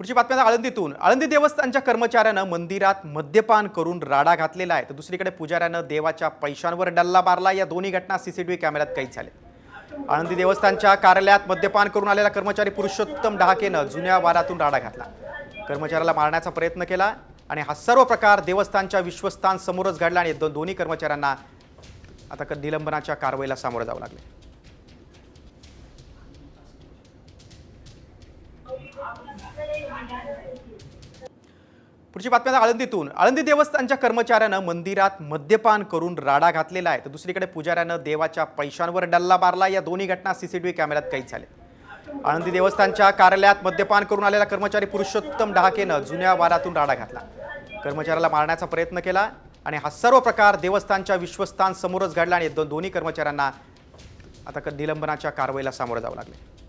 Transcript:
पुढची बातमी आता आळंदीतून. आळंदी देवस्थानच्या कर्मचाऱ्यानं मंदिरात मद्यपान करून राडा घातलेला आहे. तर दुसरीकडे पुजाऱ्यानं देवाच्या पैशांवर डल्ला मारला. या दोन्ही घटना सीसीटीव्ही कॅमेऱ्यात कैद झाल्या आळंदी देवस्थानच्या कार्यालयात मद्यपान करून आलेला कर्मचारी पुरुषोत्तम डहाकेनं जुन्या वारातून राडा घातला. कर्मचाऱ्याला मारण्याचा प्रयत्न केला आणि हा सर्व प्रकार देवस्थानच्या विश्वस्तांसमोरच घडला आणि दोन्ही कर्मचाऱ्यांना आता क- निलंबनाच्या कारवाईला सामोरं जावं लागले पुढची बातमी आता आळंदीतून. आळंदी देवस्थानच्या कर्मचाऱ्यानं मंदिरात मद्यपान करून राडा घातलेला आहे. तर दुसरीकडे पुजाऱ्यानं देवाच्या पैशांवर डल्ला मारला. या दोन्ही घटना सीसीटीव्ही कॅमेऱ्यात कैद झाल्या आळंदी देवस्थानच्या कार्यालयात मद्यपान करून आलेला कर्मचारी पुरुषोत्तम डहाकेनं जुन्या वारातून राडा घातला. कर्मचाऱ्याला मारण्याचा प्रयत्न केला आणि हा सर्व प्रकार देवस्थानच्या विश्वस्थान समोरच घडला आणि दोन्ही कर्मचाऱ्यांना आता निलंबनाच्या कारवाईला सामोरं जावं लागले